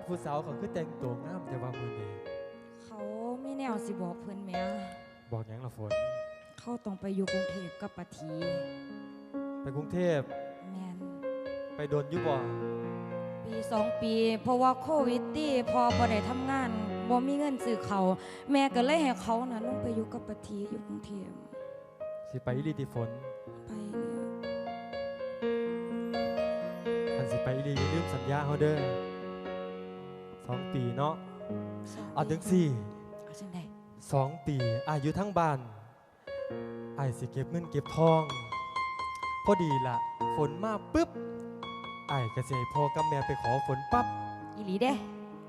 ดผู้สาวเขาคือแต่งตัวงามแต่ว่ามือนี้เขาไม่แนวสิบอกเพื่อนแหม่บอกหยังละฝน เขาต้องไปอยู่กรุงเทพกับปะทีไปกรุงเทพแมนไปโดนอยุบ่ปีสองปี เพราะว่าโควิดตี้พอบ่ได้ทำงานบ่มีเงินซื้อเขาวแม่ก็เลยให้เขานะลงไปอยู่กับปะทีอยู่กรุงเทพสิไปอีหลีติฝนไปเนี่ยคันสิไปอีหลีอย่าลืมสัญญาเฮาเด้อ สองปีเนาะสงเอาปีจังสี่เอาจังไดสองปีอายุทั้งบ้านไอายสิเก็บเงินเก็บทอง พอดีละฝนมาปุ๊บไอายก็สิให้พ่อกับแม่ไปขอฝนปั๊บอีหลีเด้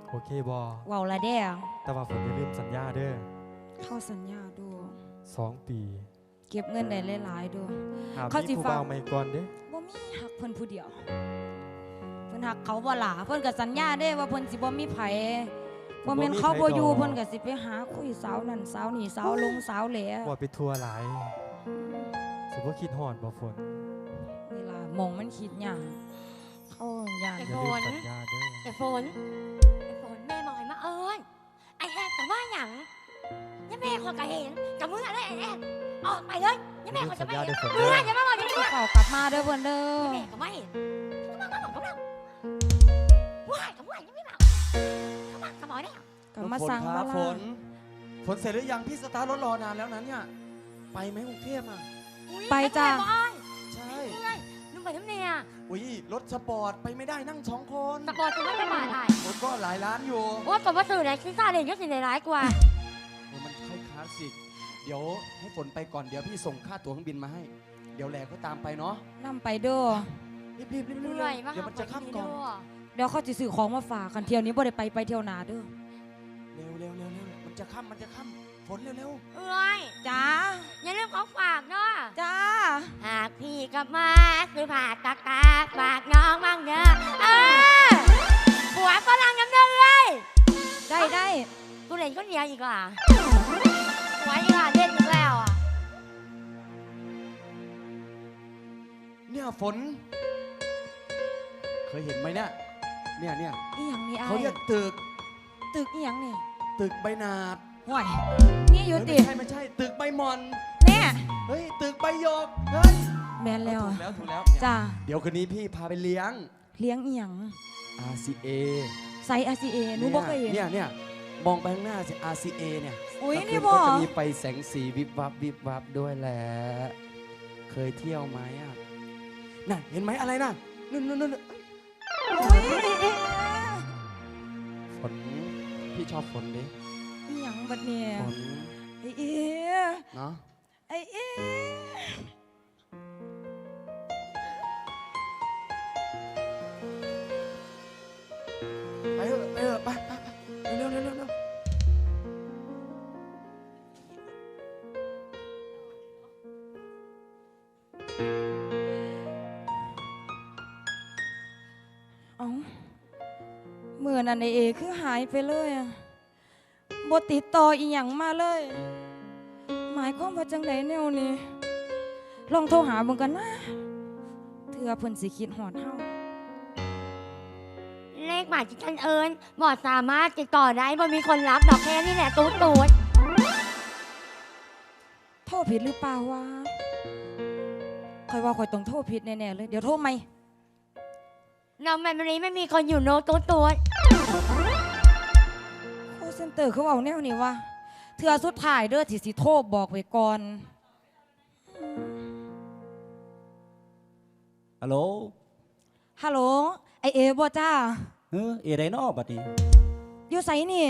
โอเคบอเว้าละเด้แต่ว่าฝนอย่าลืมสัญญาเด้อเข้าสัญญาดูสองปี เก็บเงินได้หลายๆดูหาเขาสิมีผู้ฟังบ่าวใหม่ก่อนเด้บ่มีหักเพิ่นผู้เดียวเพิ่นหักเขาบ่ล่ะเพิ่นก็สัญญาเด้ว่าเพิ่นสิบ่มีไผบ่แม่นเขาบ่อยู่เพิ่นก็สิไปหาคุยสาวนั่นสาวนี่สาวลงสาวแหลว่าไปทัวร์หลายสิบ่คิดฮอดบ่ฝนเวลามองมันคิดหยังเขาย่านอย่าลืมสัญญาเด้อไอ้ฝนไอ้ฝนแม่บอกให้มาเอิญไอ้แอนแต่ว่าหยังยังแม่ขอยกะเห็นกับมึงอะไรไอ้แอนออกไปเลยยังอแม่ย่าลืขมอยสัจะญไม่ญาเห็นเด้อฝนเด้อมึงอะอย่ามาบอกอย่างนี้สิเขากลับมาเด้อเพิ่นเด้อแม่ก็ไม่เห็นก็มาก็มาก็มาว้ายกับว้า ยยังไม่บอกก็มากับหมอเนี่ยก็มาสั่งฝนคมารับฝลานฝนเสร็จหรือยังพี่สตาร์ทรถรอนานแล้วนั้นเนี่ย ไปไหมกรุงเทพอะอุ๊ยไปจ้ะแม่บอกใช่เอ้ยนุ่มไปน้ำเนี่ยอุ้ยรถสปอร์ตไปไม่ได้นั่งสองคนตะโกนจะไม่จะบาดไอ้รถก็หลายล้านอยู่โอ้ยกดว่าสื่อไหนคิดซาเลยก็สิในร้ายกว่าโอ้มันค่อยคลาสสิก เดี๋ยวให้ฝนไปก่อนเดี๋ยวพี่ส่งค่าตั๋วเครื่องบินมาให้ เดี๋ยวแหลก็ตามไปเนาะนํไปเด้อรีบรีบรีบรีบเหนื่อยมากเดี๋ยวมันจะค่ำก่อน เดี๋ยวเขาสิซื้อของมาฝากกันเที่ยวนี้บ่ได้ไปไปเที่ยวหน้าเด้อเร็วเร็วเร็วเร็วมันจะค่ำมันจะค่ำฝนเร็วเร็วเอ้ยจ้าอย่าลืมของฝากเนาะจ้าหากพี่กลับมาซื้อผ่าตากตาฝากน้องบ้างเด้อเออผัวฝรั่งยังเดินเลยได้ได้กูเล่นก็เหนียวอีกอะผัวอีกอะเล่นอีกแล้วอะเนี่ยฝน เคยเห็นไหมเนี่ย เนี่ยเนี่ยอีหยังนี่อ้าเขายเรียกตึกตึกอีหยังนี่ตึกใบหนาดห่วยนี่อยู่เฮ้ยติไม่ใช่ไม่ใช่ ตึกใบหมอนแน่เฮ้ยตึกใบหยกเฮ้ยแม่นแล้วถูกแล้วถูกแล้วจ้าเดี๋ยวคืนนี้พี่พาไปเลี้ยง เลี้ยงอีหยัง RCA ไซ RCA หนูบ่เคยเห็นเนี่ยเนี่ยมองไปข้างหน้าสิ RCA เนี่ยอุ้ยกลางคืนี่นบ่ก็จะมีไฟแสงสีวิบวับวิบวับด้วยแหละ เคยเที่ยวไหมอะ น่ะ เห็นไหมอะไรน่ะ นู่นนู่นนู่น ฝนพี่ชอบฝนดิอีหยังบัดเนี่ยฝนไอ้เอ๋เนาะไอ้เอ๋ นั้นไอ้เอคือหายไปเลยอะบ่ติดต่ออีหยังมาเลย หมายความว่าจังไดแนวนี้ ลองโทรหาเบิ่งกันนะเถื่อเพิ่นสิคิดฮอดเฮาเลขหมายที่ฉันเอิญบอดสามารถติดต่อได้บ่มีคนรับดอกแค่นี้แหละตูดตูดโทรผิดหรือเปล่าวะคอยว่าคอยต้องโทรผิดแน่ๆเลย เดี๋ยวโทรใหม่น้องแมมนี้ไม่มีคนอยู่โนตูดตูดโค เซนเตอร์เขาเอาแนวนี้ว่าเถื่อสุดท้ายเด้อที่สิโทรบอกไว้ก่อนฮัลโหลฮัลโหลไอเอบ่จ้าเฮ้อเอไดนอบัดนี้อยู่ไสนี่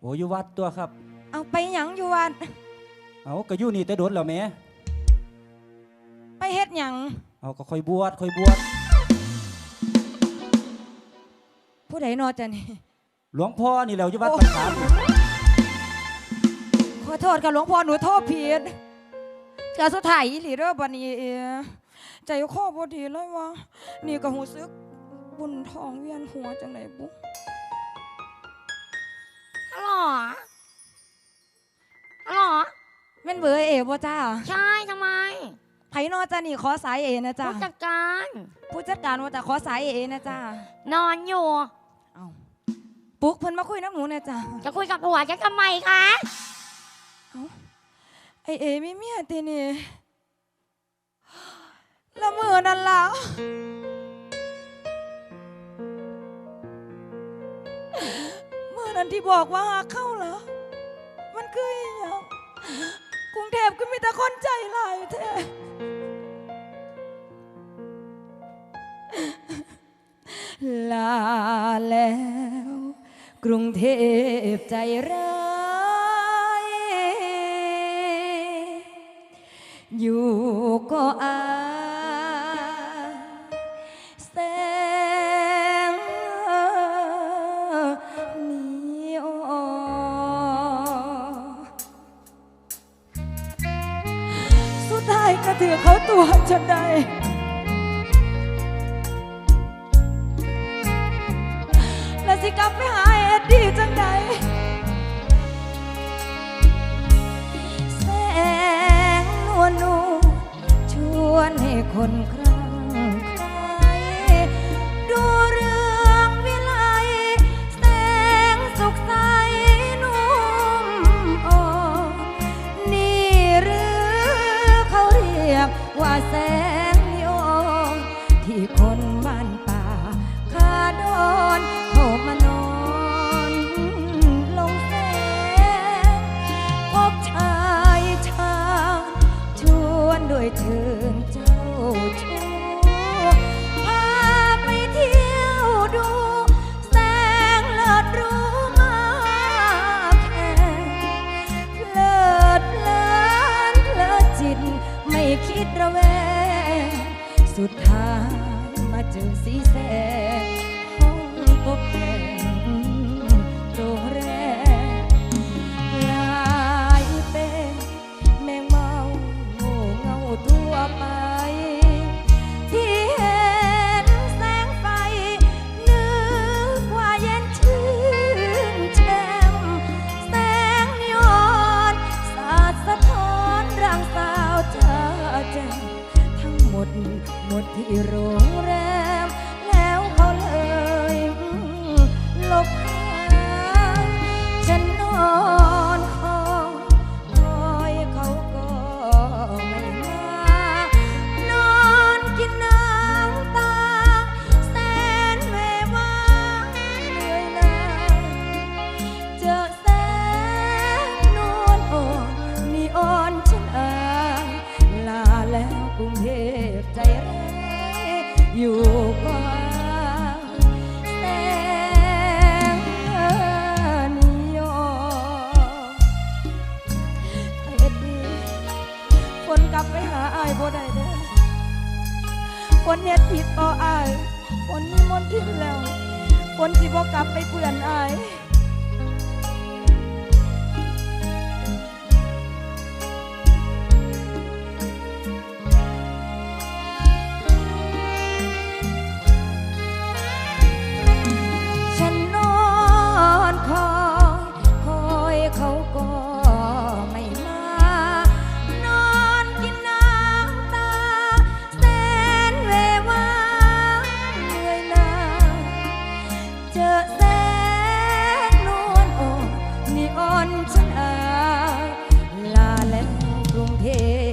โอ้อยู่วัดตัวครับ เอาไปหยังอยู่วัดเอาก็อยู่นี่แต่โดนแล้วแหม่ไปเฮ็ดหยังเอาก็ค่อยบวชค่อยบวชผู้ใดนอจะนี่ หลวงพ่อนี่แหล้วอยู่วัดโอ้ปัญหาขอโทษกับหลวงพ่อหนูโทษผิดเถื่อสุดท้ายอีหลีเด้อบัดนี้เอใจคอบ่ดีเลยวะนี่ก็หูซึกบุญทองเวียนหัวจังไดบุฮัลโหลฮัลโหลแม่นเบอร์เอบ่จ้า ใช่ทำไมไผนอจะนี่ขอสายเอนะจ้าผู้จัดการ ผู้จัดการว่าจะขอสายเอนะจ้านอนอยู่เอา ปลุกเพิ่นมาคุยน้ำหนูแน่จ้ะจะคุยกับผัวฉันทำไมคะไอเอมีเมียตีนี่ละเมือนั่นล่ะเมื่อนั้นที่บอกว่าหาเข้าเหรอมันคืออหยังกรุงเทพก็มีแต่คนใจลายแท้ลาแล้ว กรุงเทพใจร้ายอยู่ก็อาแสงนีออสุดท้ายก็ถือเขาตัวจนได้แล้วสิกลับไปหา คนครั้งใครดูเรื่องวิไลแสงสุขใสนุ่มอ่อนนี่หรือเขาเรียกว่าแสง สุดท้ายมาเจอสีแสงห้องตกแก ที่โรง อ่อนฉันอายลาแล้วกรุงเทพ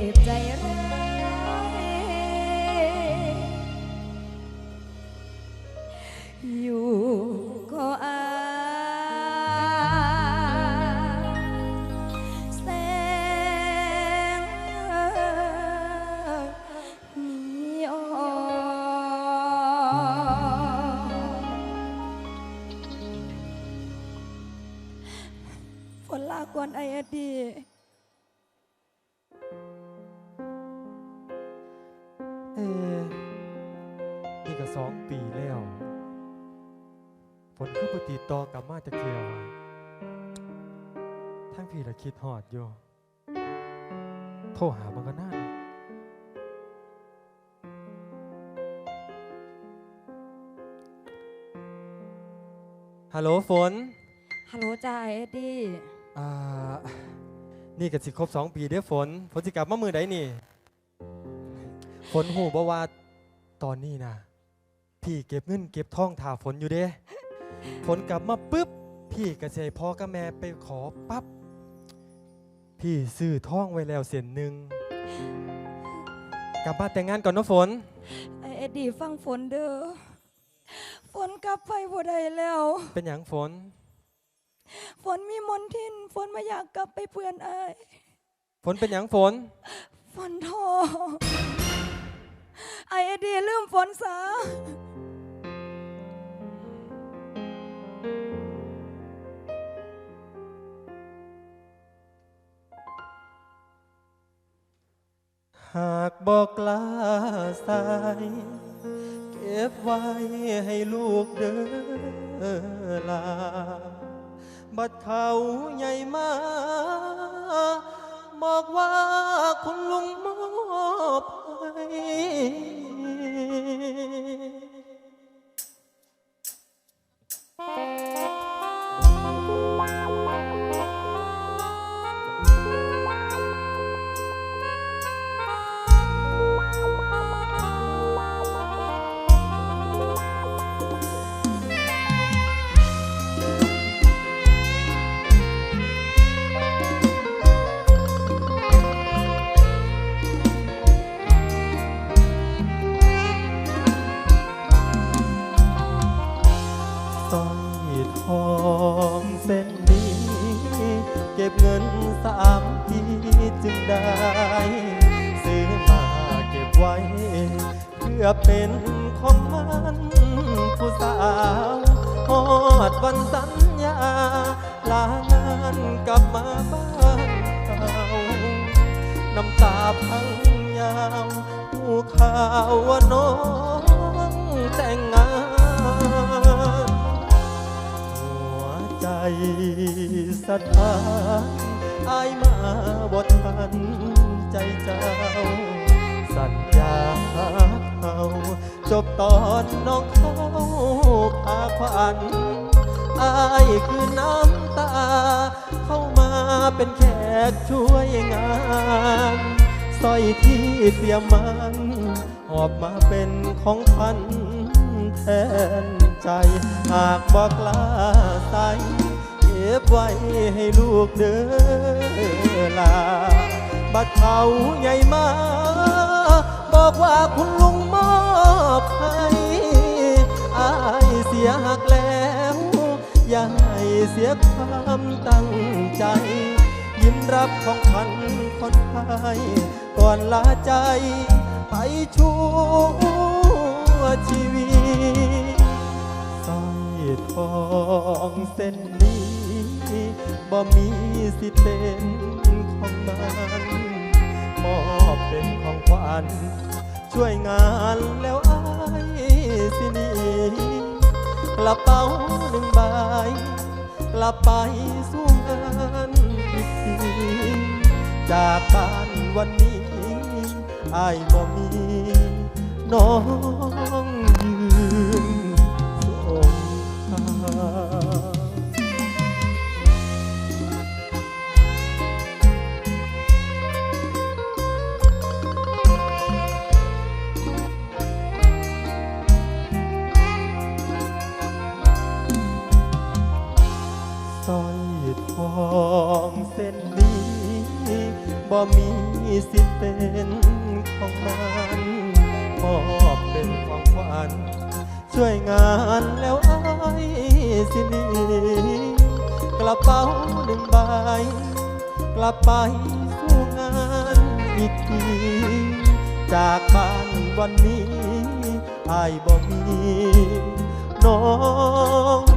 ากวนไออดีเอนี่ก็สองปีแล้วฝนคือปติดต่อกลับมาจากเที่ยวอะทั้งพี่ละคิดหอดอยู่ โทรหามันก็น่าฮัลโหลฝน ฮัลโหลจ้าไอเอ็ดดี้อ่า นี่ก็สิครบสองปีเด้อฝนฝนสิกลับมามือใดนี่ ฝนหูบ่ว่าตอนนี้นะพี่เก็บเงินเก็บทองถ่าฝนอยู่เด้ฝนกลับมาปุ๊บ พี่กระเจพ่อกับแม่ไปขอปั๊บ พี่ซื้อท่องไว้แล้วเสียนหนึ่งกลับบ้านแต่งงานก่อนเนาะฝนไอเอ็ดดี้ฟังฝนเด้อฝนกลับไปบ่ได้แล้ว เป็นอย่างฝน ฝนมีมนทิน ฝนมาอยากกลับไปเพื่อนอายฝนเป็นอย่างฝน ฝนโทอไอเอ็ดดี้ลืมฝนซะหากบอกกล้าสาย เก็บไว้ให้ลูกเด้อลา บัดเขาใหญ่มา บอกว่าคุณลุงมอบให้ ก็บเงินสามปีจึงได้ ซื้อมาเก็บไว้ เพื่อเป็นของมันผู้สาวหอดวันสัญญา ลางานกลับมาบ้านเก่าน้ำตาพังยาวผู้ข่าวว่าน้องแต่งงาน ใจสะท้านอายมาบ่ทันใจเจ้า สัญญาเขาจบตอนน้องเขาขาขวัญอายคือน้ำตา เข้ามาเป็นแขกช่วยงานสร้อยที่เตรียมัน หอบมาเป็นของขวัญแทน ใจ หากบอกลาใสเก็บไว้ให้ลูกเด้อลา บัดเขาใหญ่มา บอกว่าคุณลุงมอบให้อายเสียหักแล้ว อย่าให้เสียความตั้งใจ ยิ้มรับของขวัญคนไทยก่อนลาใจไปชั่ มีสิเป็นของมันมอบเป็นของขวัญช่วยงานแล้วอายสินีกระเป๋าหนึ่งใบกลับไปสู้งานอีกทีจากบ้านวันนี้อายบ่มีน้องอยื บ่มีสิทธิ์เป็นของมันมอบเป็นของขวัญช่วยงานแล้วอายสินีกระเป๋าหนึ่งใบกลับไปสู้งานอีกที จากบ้านวันนี้อายบ่มีน้อง